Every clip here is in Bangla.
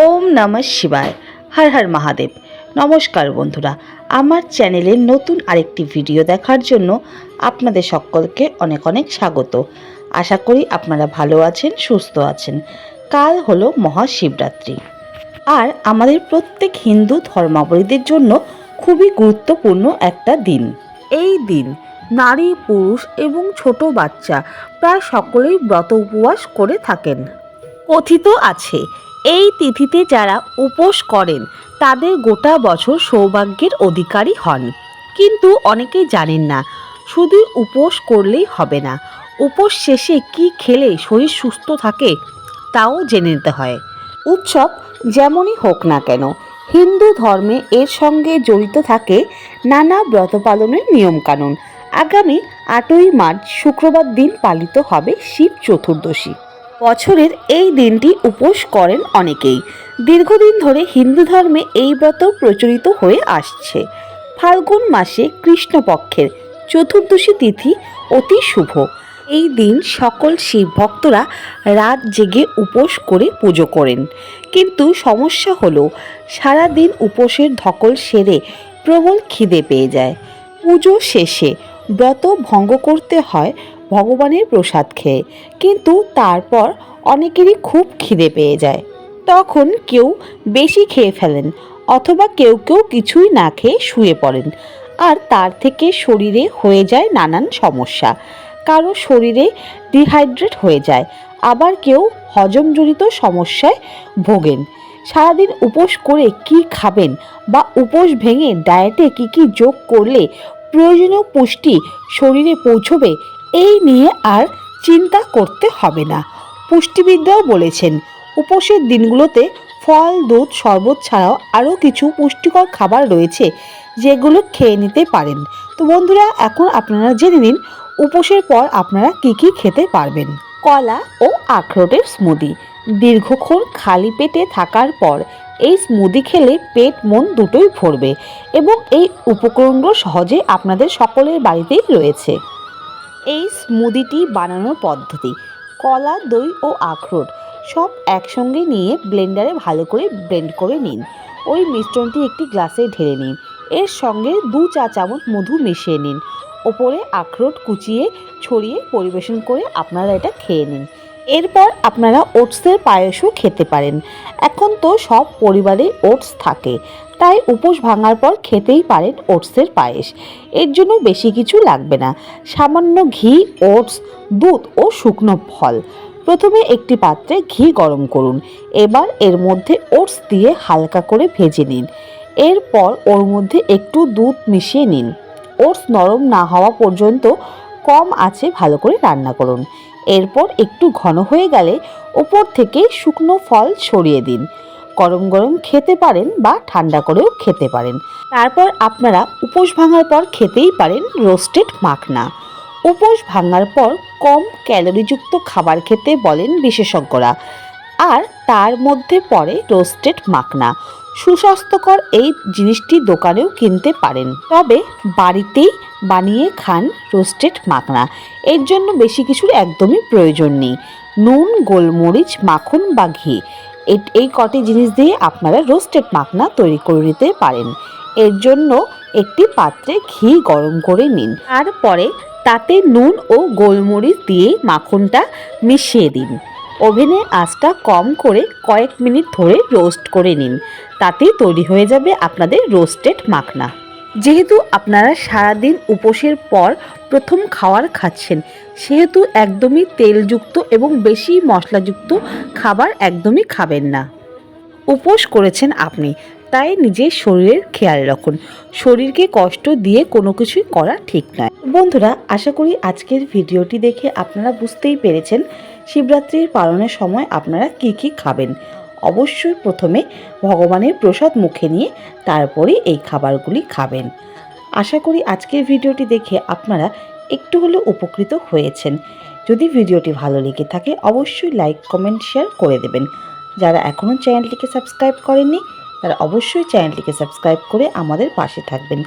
ওম নমঃ শিবায়। হর হর মহাদেব। নমস্কার বন্ধুরা, আমার চ্যানেলে নতুন আরেকটি ভিডিও দেখার জন্য আপনাদের সকলকে অনেক অনেক স্বাগত। আশা করি আপনারা ভালো আছেন, সুস্থ আছেন। কাল হলো মহাশিবরাত্রি। আর আমাদের প্রত্যেক হিন্দু ধর্মাবলীদের জন্য খুবই গুরুত্বপূর্ণ একটা দিন। এই দিন নারী, পুরুষ এবং ছোট বাচ্চা প্রায় সকলেই ব্রত উপবাস করে থাকেন। কথিত আছে এই তিথিতে যারা উপোস করেন, তাদের গোটা বছর সৌভাগ্যের অধিকারী হন। কিন্তু অনেকেই জানেন না, শুধু উপোস করলেই হবে না। উপোস শেষে কি খেলে শরীর সুস্থ থাকে, তাও জেনে নিতে হয়। উৎসব যেমনই হোক না কেন, হিন্দু ধর্মে এর সঙ্গে জড়িত থাকে নানা ব্রত পালনের নিয়মকানুন। আগামী আটই মার্চ শুক্রবার দিন পালিত হবে শিব চতুর্দশী। বছরের এই দিনটি উপোস করেন অনেকেই। দীর্ঘদিন ধরে হিন্দু ধর্মে এই ব্রত প্রচলিত হয়ে আসছে। ফাল্গুন মাসে কৃষ্ণপক্ষের চতুর্দশী তিথি অতি শুভ। এই দিন সকল শিব ভক্তরা রাত জেগে উপোস করে পুজো করেন। কিন্তু সমস্যা হলো, সারাদিন উপোসের ধকল সেরে প্রবল খিদে পেয়ে যায়। পুজো শেষে ব্রত ভঙ্গ করতে হয় ভগবানের প্রসাদ খেয়ে। কিন্তু তারপর অনেকেরই খুব খিদে পেয়ে যায়। তখন কেউ বেশি খেয়ে ফেলেন অথবা কেউ কেউ কিছুই না খেয়ে শুয়ে পড়েন। আর তার থেকে শরীরে হয়ে যায় নানান সমস্যা। কারও শরীরে ডিহাইড্রেট হয়ে যায়, আবার কেউ হজমজনিত সমস্যায় ভোগেন। সারাদিন উপোস করে কি খাবেন বা উপোস ভেঙে ডায়েটে কি কি যোগ করলে প্রয়োজনীয় পুষ্টি শরীরে পৌঁছবে এই নিয়ে আর চিন্তা করতে হবে না। পুষ্টিবিদরাও বলেছেন, উপোসের দিনগুলোতে ফল, দুধ, শরবত ছাড়াও আরও কিছু পুষ্টিকর খাবার রয়েছে যেগুলো খেয়ে নিতে পারেন। তো বন্ধুরা, এখন আপনারা জেনে নিন, উপোসের পর আপনারা কি কি খেতে পারবেন। কলা ও আখরোটের স্মুদি দীর্ঘক্ষণ খালি পেটে থাকার পর এই স্মুদি খেলে পেট, মন দুটোই ভরবে এবং এই উপকরণগুলো সহজে আপনাদের সকলের বাড়িতেই রয়েছে। এই স্মুদিটি বানানোর পদ্ধতি, কলা, দই ও আখরোট সব একসঙ্গে নিয়ে ব্লেন্ডারে ভালো করে ব্লেন্ড করে নিন। ওই মিশ্রণটি একটি গ্লাসে ঢেলে নিন। এর সঙ্গে দু চা চামচ মধু মিশিয়ে নিন। ওপরে আখরোট কুচিয়ে, ছড়িয়ে পরিবেশন করে আপনারা এটা খেয়ে নিন। এরপর আপনারা ওটসের পায়েসও খেতে পারেন। এখন তো সব পরিবারে ওটস থাকে, তাই উপোস ভাঙার পর খেতেই পারেন ওটসের পায়েস। এর জন্য বেশি কিছু লাগবে না, সামান্য ঘি, ওটস, দুধ ও শুকনো ফল। প্রথমে একটি পাত্রে ঘি গরম করুন, এবার এর মধ্যে ওটস দিয়ে হালকা করে ভেজে নিন। এরপর ওর মধ্যে একটু দুধ মিশিয়ে নিন। ওটস নরম না হওয়া পর্যন্ত কম আছে ভালো করে রান্না করুন। এরপর একটু ঘন হয়ে গেলে ওপর থেকে শুকনো ফল ছড়িয়ে দিন। গরম গরম খেতে পারেন বা ঠান্ডা করেও খেতে পারেন। তারপর আপনারা উপোস ভাঙার পর খেতেই পারেন রোস্টেড মাখনা। উপোস ভাঙার পর কম ক্যালোরিযুক্ত খাবার খেতে বলেন বিশেষজ্ঞরা। আর তার মধ্যে পড়ে রোস্টেড মাখনা। সুস্বাস্থ্যকর এই জিনিসটি দোকানেও কিনতে পারেন। তবে বাড়িতেই বানিয়ে খান রোস্টেড মাখনা। এর জন্য বেশি কিছুর একদমই প্রয়োজন নেই। নুন, গোলমরিচ, মাখন বা ঘি। এই কটি জিনিস দিয়ে আপনারা রোস্টেড মাখনা তৈরি করে নিতে পারেন। এর জন্য একটি পাত্রে ঘি গরম করে নিন। তারপরে তাতে নুন ও গোলমরিচ দিয়ে মাখনটা মিশিয়ে দিন। ওভেনের আঁচটা কম করে কয়েক মিনিট ধরে রোস্ট করে নিন। তাতেই তৈরি হয়ে যাবে আপনাদের রোস্টেড মাখনা। যেহেতু আপনারা সারাদিন উপোসের পর প্রথম খাবার খাচ্ছেন, সেহেতু একদমই তেলযুক্ত এবং বেশি মশলাযুক্ত খাবার একদমই খাবেন না। উপোস করেছেন আপনি, তাই নিজের শরীরের খেয়াল রাখুন। শরীরকে কষ্ট দিয়ে কোনো কিছুই করা ঠিক নয়। বন্ধুরা, আশা করি আজকের ভিডিওটি দেখে আপনারা বুঝতেই পেরেছেন শিবরাত্রির পালনের সময় আপনারা কি কি খাবেন। অবশ্যই প্রথমে ভগবানের প্রসাদ মুখে নিয়ে তারপরে এই খাবারগুলি খাবেন। আশা করি আজকের ভিডিওটি দেখে আপনারা একটু হলেও উপকৃত হয়েছেন। যদি ভিডিওটি ভালো লেগে থাকে, অবশ্যই লাইক, কমেন্ট, শেয়ার করে দেবেন। যারা এখনও চ্যানেলটিকে সাবস্ক্রাইব করেননি, তারা অবশ্যই চ্যানেলটিকে সাবস্ক্রাইব করে আমাদের পাশে থাকবেন।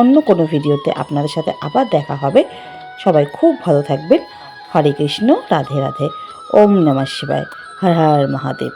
অন্য কোনো ভিডিওতে আপনাদের সাথে আবার দেখা হবে। সবাই খুব ভালো থাকবেন। হরে কৃষ্ণ, রাধে রাধে। ওম নমঃ শিবায়। হর হর মহাদেব।